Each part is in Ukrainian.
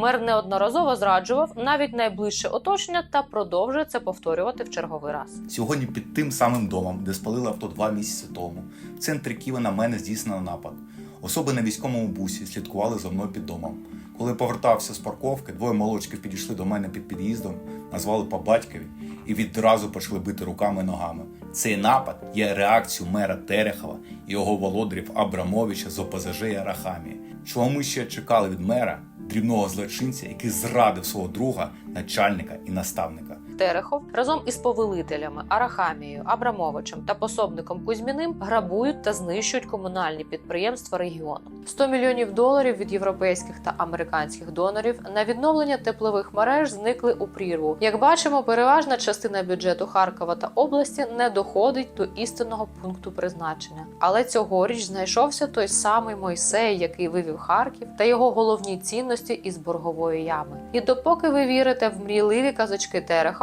Мер неодноразово зраджував навіть найближче оточення та продовжує це повторювати в черговий раз. Сьогодні під тим самим домом, де спалили авто два місяці тому, в центрі Києва на мене здійснено напад. Особи на військовому бусі слідкували за мною під домом. Коли повертався з парковки, двоє молодчиків підійшли до мене під під'їздом, назвали по батькові і відразу почали бити руками і ногами. Цей напад є реакцією мера Терехова і його володарів Абрамовича з ОПЗЖ і Арахамії. Чого ми ще чекали від мера, дрібного злочинця, який зрадив свого друга, начальника і наставника. Терехов разом із повелителями Арахамією, Абрамовичем та пособником Кузьміним грабують та знищують комунальні підприємства регіону. 100 мільйонів доларів від європейських та американських донорів на відновлення теплових мереж зникли у прірву. Як бачимо, переважна частина бюджету Харкова та області не доходить до істинного пункту призначення. Але цьогоріч знайшовся той самий Мойсей, який вивів Харків та його головні цінності із боргової ями. І допоки ви вірите в мрійливі казочки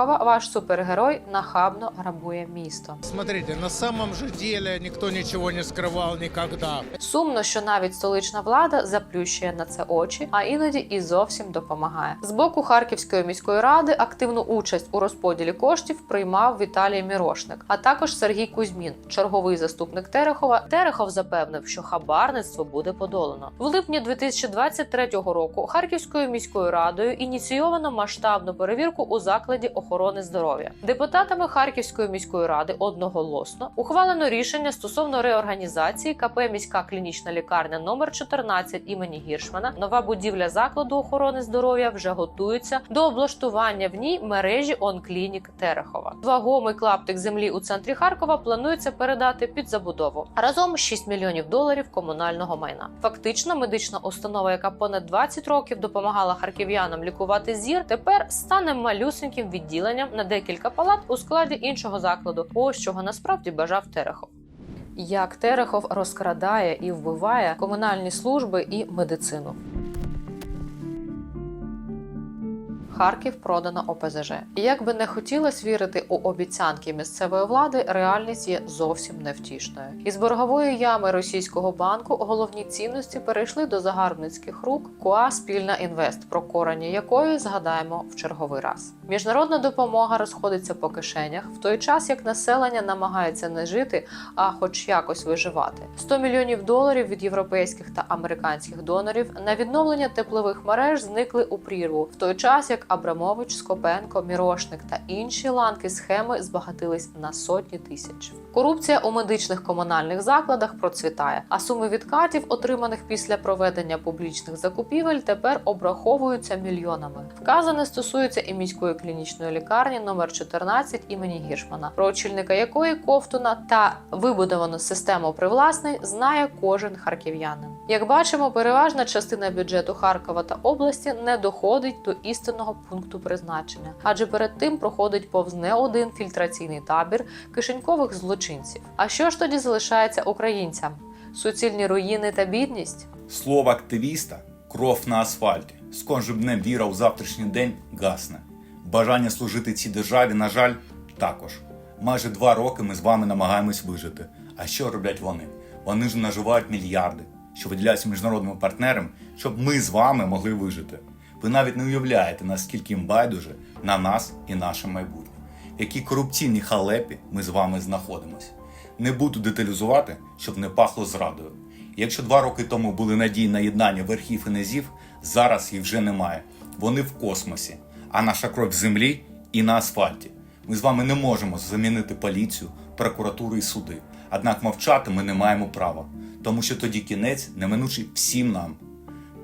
Терехова, ваш супергерой нахабно грабує місто. Смотрите, на самом же деле никто ничего не скрывал никогда. Сумно, що навіть столична влада заплющує на це очі, а іноді і зовсім допомагає. З боку Харківської міської ради активну участь у розподілі коштів приймав Віталій Мірошник, а також Сергій Кузьмін, черговий заступник Терехова. Терехов запевнив, що хабарництво буде подолано. В липні 2023 року Харківською міською радою ініційовано масштабну перевірку у закладі охорони здоров'я. Депутатами Харківської міської ради одноголосно ухвалено рішення стосовно реорганізації КП міська клінічна лікарня номер 14 імені Гіршмана. Нова будівля закладу охорони здоров'я вже готується до облаштування в ній мережі онклінік Терехова. Вагомий клаптик землі у центрі Харкова планується передати під забудову разом 6 мільйонів доларів комунального майна. Фактично, медична установа, яка понад 20 років допомагала харків'янам лікувати зір, тепер стане малюсеньким відділенням на декілька палат у складі іншого закладу. Ось чого насправді бажав Терехов. Як Терехов розкрадає і вбиває комунальні служби і медицину. Харків продано ОПЗЖ. І як би не хотілося вірити у обіцянки місцевої влади, реальність є зовсім невтішною. Із боргової ями російського банку головні цінності перейшли до загарбницьких рук КУА Спільна інвест, про корені якої згадаємо в черговий раз. Міжнародна допомога розходиться по кишенях, в той час як населення намагається не жити, а хоч якось виживати. 100 мільйонів доларів від європейських та американських донорів на відновлення теплових мереж зникли у прірву, в той час як Абрамович, Скопенко, Мірошник та інші ланки схеми збагатились на сотні тисяч. Корупція у медичних комунальних закладах процвітає, а суми відкатів, отриманих після проведення публічних закупівель, тепер обраховуються мільйонами. Вказане стосується і міської клінічної лікарні номер 14 імені Гіршмана, про очільника якої Ковтуна та вибудовану систему привласнень знає кожен харків'янин. Як бачимо, переважна частина бюджету Харкова та області не доходить до істинного пункту призначення, адже перед тим проходить повз не один фільтраційний табір кишенькових злочинців. А що ж тоді залишається українцям? Суцільні руїни та бідність? Слово активіста кров на асфальті. З кожним днем віра у завтрашній день гасне. Бажання служити цій державі, на жаль, також. Майже два роки ми з вами намагаємось вижити. А що роблять вони? Вони ж наживають мільярди, що виділяються міжнародними партнерам, щоб ми з вами могли вижити. Ви навіть не уявляєте, наскільки їм байдуже на нас і наше майбутнє. В якій корупційній халепі ми з вами знаходимося. Не буду деталізувати, щоб не пахло зрадою. Якщо два роки тому були надії на єднання верхів і низів, зараз їх вже немає. Вони в космосі, а наша кров в землі і на асфальті. Ми з вами не можемо замінити поліцію, прокуратуру і суди. Однак мовчати ми не маємо права, тому що тоді кінець неминучий всім нам.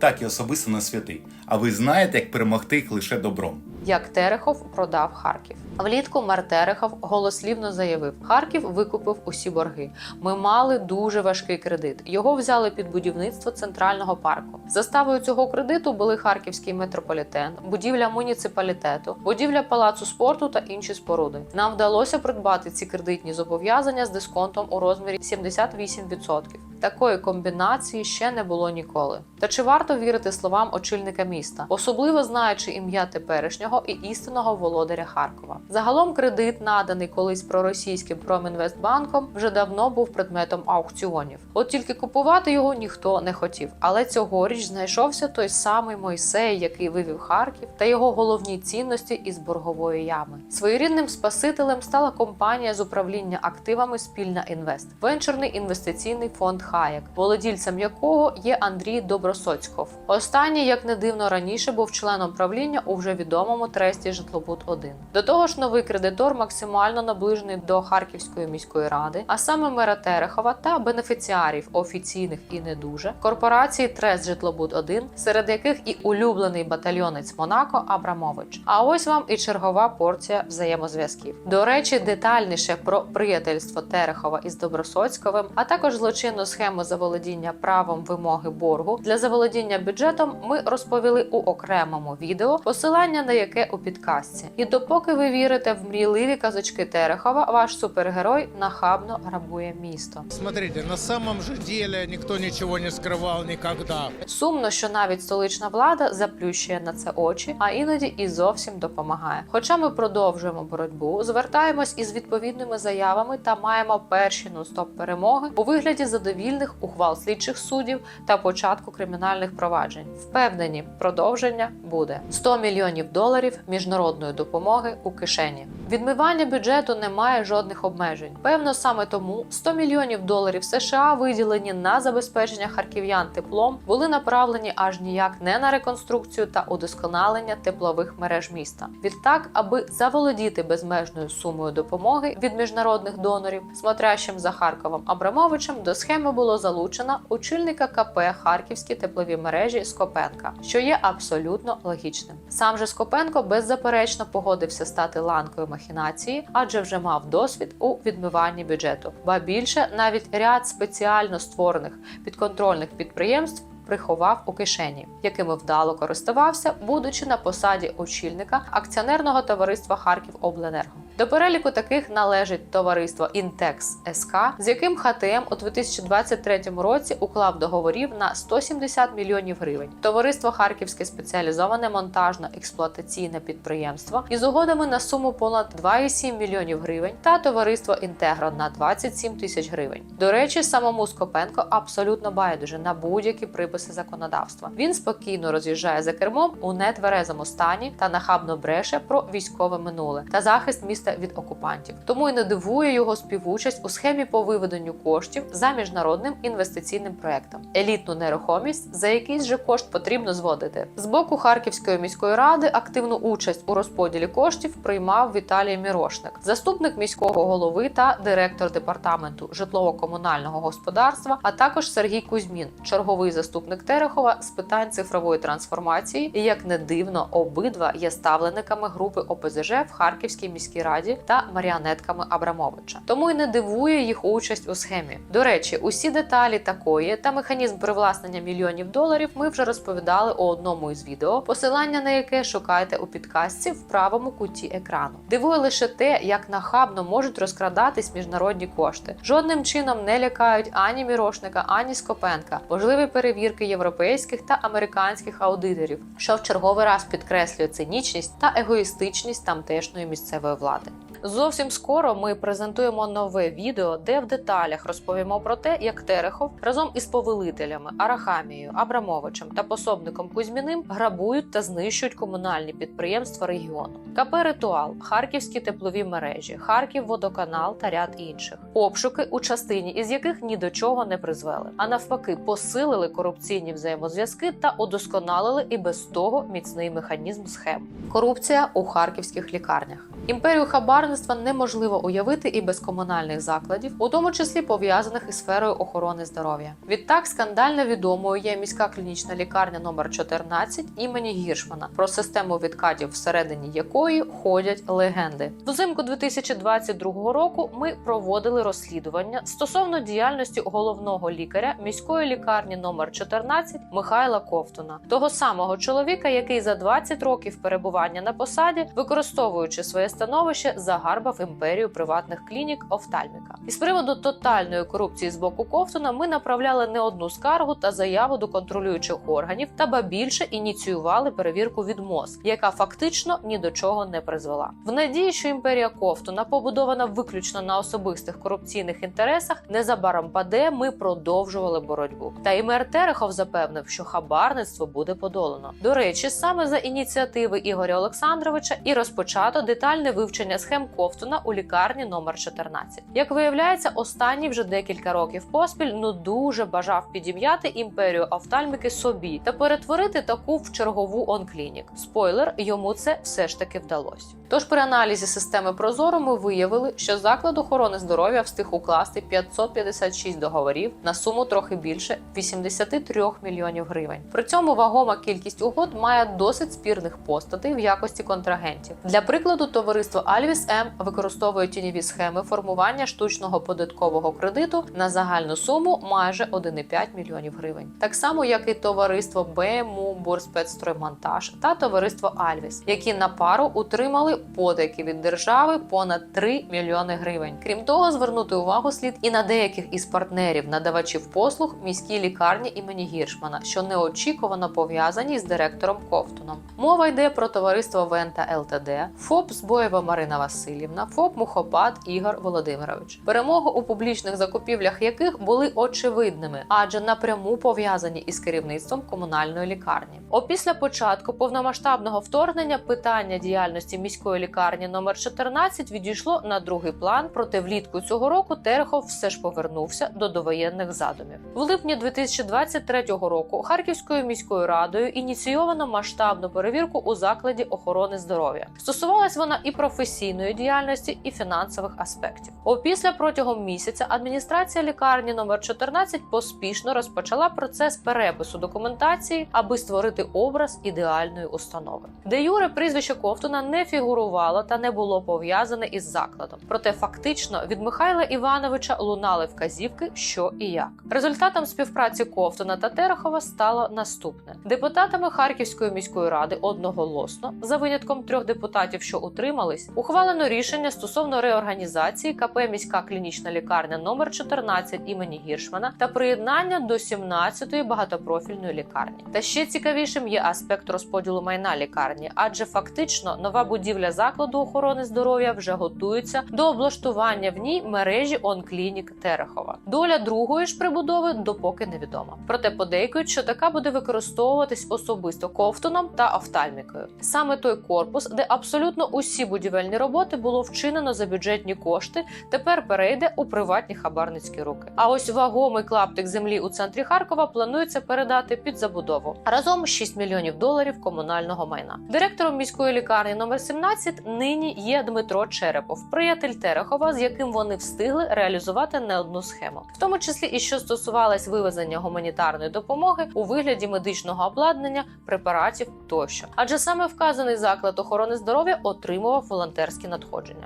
Так і особисто не святий. А ви знаєте, як перемогти їх лише добром. як Терехов продав Харків. Влітку мер Терехов голослівно заявив: Харків викупив усі борги. Ми мали дуже важкий кредит. Його взяли під будівництво центрального парку. Заставою цього кредиту були харківський метрополітен, будівля муніципалітету, будівля палацу спорту та інші споруди. Нам вдалося придбати ці кредитні зобов'язання з дисконтом у розмірі 78%. Такої комбінації ще не було ніколи. Та чи варто вірити словам очільника міста, особливо знаючи ім'я теперішнього і істинного володаря Харкова? Загалом кредит, наданий колись проросійським Промінвестбанком, вже давно був предметом аукціонів. От тільки купувати його ніхто не хотів. Але цьогоріч знайшовся той самий Мойсей, який вивів Харків, та його головні цінності із боргової ями. Своєрідним спасителем стала компанія з управління активами Спільна Інвест, венчурний інвестиційний фонд Хаєк, володільцем якого є Андрій Добросоцьков. Останній, як не дивно, раніше був членом правління у вже відомому тресті Житлобуд 1 До того ж, новий кредитор максимально наближений до Харківської міської ради, а саме мера Терехова та бенефіціарів офіційних і не дуже корпорації Трест Житлобуд 1 серед яких і улюблений батальйонець Монако Абрамович. А ось вам і чергова порція взаємозв'язків. До речі, детальніше про приятельство Терехова із Добросоцьковим, а також злочинну схему заволодіння правом вимоги боргу для заволодіння бюджетом ми розповіли у окремому відео, посилання на яке у підказці. І допоки ви вірите в мрійливі казочки Терехова, ваш супергерой нахабно грабує місто. Смотрите, на самом же деле никто ничего не скрывал никогда. Сумно, що навіть столична влада заплющує на це очі, а іноді і зовсім допомагає. Хоча ми продовжуємо боротьбу, звертаємось із відповідними заявами та маємо перші нон-стоп перемоги у вигляді задовільних ухвал слідчих суддів та початку кримінальних проваджень. Впевнені, продовження буде 100 мільйонів доларів міжнародної допомоги у кишені. Відмивання бюджету не має жодних обмежень. Певно, саме тому 100 мільйонів доларів США, виділені на забезпечення харків'ян теплом, були направлені аж ніяк не на реконструкцію та удосконалення теплових мереж міста. Відтак, аби заволодіти безмежною сумою допомоги від міжнародних донорів, смотрящим за Харковом Абрамовичем, до схеми було залучено очільника КП Харківські теплові мережі Скопенка, що є абсолютно логічним. Сам же Скопенко беззаперечно погодився стати ланкою махінації, адже вже мав досвід у відмиванні бюджету. Ба більше навіть ряд спеціально створених підконтрольних підприємств. Приховав у кишені, якими вдало користувався, будучи на посаді очільника акціонерного товариства Харків Обленерго. До переліку таких належить товариство Інтекс СК, з яким ХТМ у 2023 році уклав договорів на 170 мільйонів гривень. Товариство Харківське спеціалізоване монтажно-експлуатаційне підприємство із угодами на суму понад 2,7 мільйонів гривень та товариство Інтегро на 27 тисяч гривень. До речі, самому Скопенко абсолютно байдуже на будь-які приписи законодавства. Він спокійно роз'їжджає за кермом у нетверезому стані та нахабно бреше про військове минуле та захист міста від окупантів. Тому й не дивує його співучасть у схемі по виведенню коштів за міжнародним інвестиційним проектом. Елітну нерухомість за якийсь же кошт потрібно зводити. З боку Харківської міської ради активну участь у розподілі коштів приймав Віталій Мірошник, заступник міського голови та директор департаменту житлово-комунального господарства, а також Сергій Кузьмін, черговий заступник Терехова з питань цифрової трансформації. І як не дивно, обидва є ставленниками групи ОПЗЖ в Харківській міській раді та маріонетками Абрамовича. Тому й не дивує їх участь у схемі. До речі, усі деталі такої та механізм привласнення мільйонів доларів ми вже розповідали у одному із відео, посилання на яке шукайте у підкастці в правому куті екрану. Дивує лише те, як нахабно можуть розкрадатись міжнародні кошти. Жодним чином не лякають ані Мірошника, ані Скопенка. Можливі перевірки європейських та американських аудиторів, що в черговий раз підкреслює цинічність та егоїстичність тамтешньої місцевої влади. Зовсім скоро ми презентуємо нове відео, де в деталях розповімо про те, як Терехов разом із повелителями Арахамією, Абрамовичем та пособником Кузьміним грабують та знищують комунальні підприємства регіону. КП Ритуал, Харківські теплові мережі, Харків Водоканал та ряд інших. Обшуки у частині із яких ні до чого не призвели, а навпаки, посилили корупційні взаємозв'язки та удосконалили і без того міцний механізм схем. Корупція у харківських лікарнях. Імперію хабарництва неможливо уявити і без комунальних закладів, у тому числі пов'язаних із сферою охорони здоров'я. Відтак скандально відомою є міська клінічна лікарня номер 14 імені Гіршмана, про систему відкатів, всередині якої ходять легенди. Взимку 2022 року ми проводили розслідування стосовно діяльності головного лікаря міської лікарні номер 14 Михайла Ковтуна, того самого чоловіка, який за 20 років перебування на посаді, використовуючи своє становище, загарбав імперію приватних клінік офтальміка. І з приводу тотальної корупції з боку Ковтуна ми направляли не одну скаргу та заяву до контролюючих органів, та ба більше ініціювали перевірку від МОЗ, яка фактично ні до чого не призвела. В надії, що імперія Ковтуна побудована виключно на особистих корупційних інтересах, незабаром паде. Ми продовжували боротьбу. Та і мер Терехов запевнив, що хабарництво буде подолано. До речі, саме за ініціативи Ігоря Олександровича і розпочато детальне вивчення схем Ковтуна у лікарні номер 14. Як виявляється, останній вже декілька років поспіль ну дуже бажав підім'яти імперію офтальміки собі та перетворити таку в чергову онклінік. Спойлер, йому це все ж таки вдалося. Тож при аналізі системи Прозоро ми виявили, що заклад охорони здоров'я встиг укласти 556 договорів на суму трохи більше 83 мільйонів гривень. При цьому вагома кількість угод має досить спірних постатей в якості контрагентів. Для прикладу, товариство Альвіс М використовує тіньові схеми формування штучного податкового кредиту на загальну суму майже 1,5 мільйонів гривень. Так само, як і товариство БМУ Борспецстроймонтаж та товариство Альвіс, які на пару утримали подайки від держави понад 3 мільйони гривень. Крім того, звернути увагу слід і на деяких із партнерів надавачів послуг міській лікарні імені Гіршмана, що неочікувано пов'язані з директором Ковтуном. Мова йде про товариство Вента ЛТД, ФОП Збоєва Марина Васильівна, ФОП Мухопад Ігор Володимирович, перемоги у публічних закупівлях яких були очевидними, адже напряму пов'язані із керівництвом комунальної лікарні. Опісля початку повномасштабного вторгнення питання діяльності міської лікарні номер 14 відійшло на другий план. Проте влітку цього року Терехов все ж повернувся до довоєнних задумів. В липні 2023 року Харківською міською радою ініційовано масштабну перевірку у закладі охорони здоров'я. Стосувалась вона і професійної діяльності, і фінансових аспектів. Опісля протягом місяця адміністрація лікарні номер 14 поспішно розпочала процес перепису документації, аби створити образ ідеальної установи. Де Юре прізвище Ковтуна не фігурувало та не було пов'язане із закладом. Проте фактично від Михайла Івановича лунали вказівки, що і як. Результатом співпраці Ковтуна та Терехова стало наступне: депутатами Харківської міської ради одноголосно, за винятком трьох депутатів, що утримались, ухвалено рішення стосовно реорганізації КП міська клінічна лікарня номер 14 імені Гіршмана та приєднання до 17-ї багатопрофільної лікарні. Та ще цікавішим є аспект розподілу майна лікарні, адже фактично нова будівля закладу охорони здоров'я вже готується до облаштування в ній мережі онклінік Терехова. Доля другої ж прибудови допоки невідома. Проте подейкують, що така буде використовуватись особисто ковтуном та офтальмікою. Саме той корпус, де абсолютно усі будівельні роботи було вчинено за бюджетні кошти, тепер перейде у приватні хабарницькі руки. А ось вагомий клаптик землі у центрі Харкова планується передати під забудову разом 6 мільйонів доларів комунального майна. Директором міської лікарні номер 17 нині є Дмитро Черепов, приятель Терехова, з яким вони встигли реалізувати не одну схему, в тому числі і що стосувалось вивезення гуманітарної допомоги у вигляді медичного обладнання, препаратів тощо. Адже саме вказаний заклад охорони здоров'я отримував волонтерські надходження.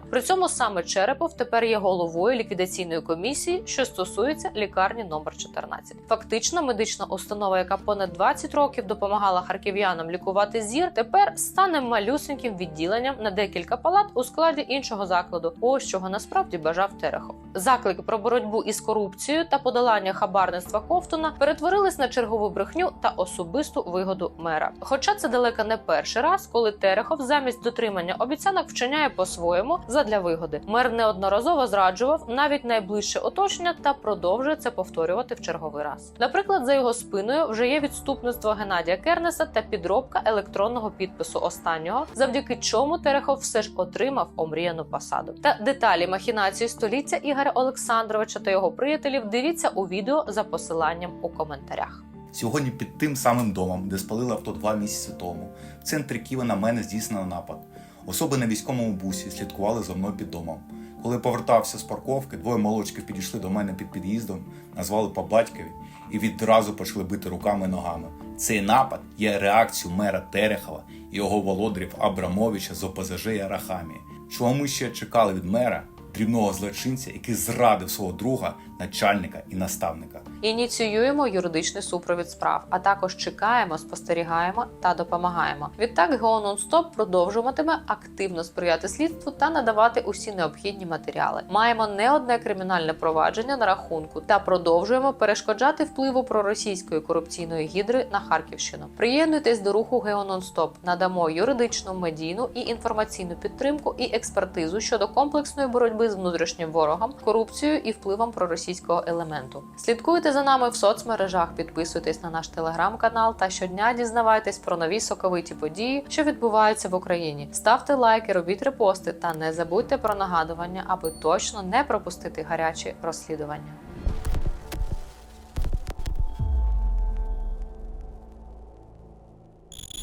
При цьому саме Черепов тепер є головою ліквідаційної комісії, що стосується лікарні номер 14. Фактично, медична установа, яка понад 20 років допомагала харків'янам лікувати зір, тепер стане малюсеньким відділенням на декілька палат у складі іншого закладу. Ось чого насправді бажав Терехов. Заклики про боротьбу із корупцією та подолання хабарництва Ковтуна перетворились на чергову брехню та особисту вигоду мера. Хоча це далеко не перший раз, коли Терехов замість дотримання обіцянок вчиняє по-своєму задля вигоди. Мер неодноразово зраджував навіть найближче оточення та продовжує це повторювати в черговий раз. Наприклад, за його спиною вже є відступництво Геннадія Кернеса та підробка електронного підпису останнього, завдяки чому Терехов все ж отримав омріяну посаду. Та деталі махінації століття Ігоря Олександровича та його приятелів дивіться у відео за посиланням у коментарях. Сьогодні під тим самим домом, де спалили авто два місяці тому, в центрі Києва на мене здійснено напад. Особи на військовому бусі слідкували за мною під домом. Коли повертався з парковки, двоє молочків підійшли до мене під під'їздом, назвали по батькові і відразу почали бити руками і ногами. Цей напад є реакцією мера Терехова і його володарів Абрамовича з ОПЗЖ і. Чого ми ще чекали від мера? Дрібного злочинця, який зрадив свого друга, начальника і наставника. Ініціюємо юридичний супровід справ, а також чекаємо, спостерігаємо та допомагаємо. Відтак ГО «Нонстоп» продовжуватиме активно сприяти слідству та надавати усі необхідні матеріали. Маємо не одне кримінальне провадження на рахунку та продовжуємо перешкоджати впливу проросійської корупційної гідри на Харківщину. Приєднуйтесь до руху ГЕО «Нонстоп». Надамо юридичну, медійну і інформаційну підтримку і експертизу щодо комплексної з внутрішнім ворогом, корупцією і впливом проросійського елементу. Слідкуйте за нами в соцмережах, підписуйтесь на наш телеграм-канал та щодня дізнавайтесь про нові соковиті події, що відбуваються в Україні. Ставте лайки, робіть репости та не забудьте про нагадування, аби точно не пропустити гарячі розслідування.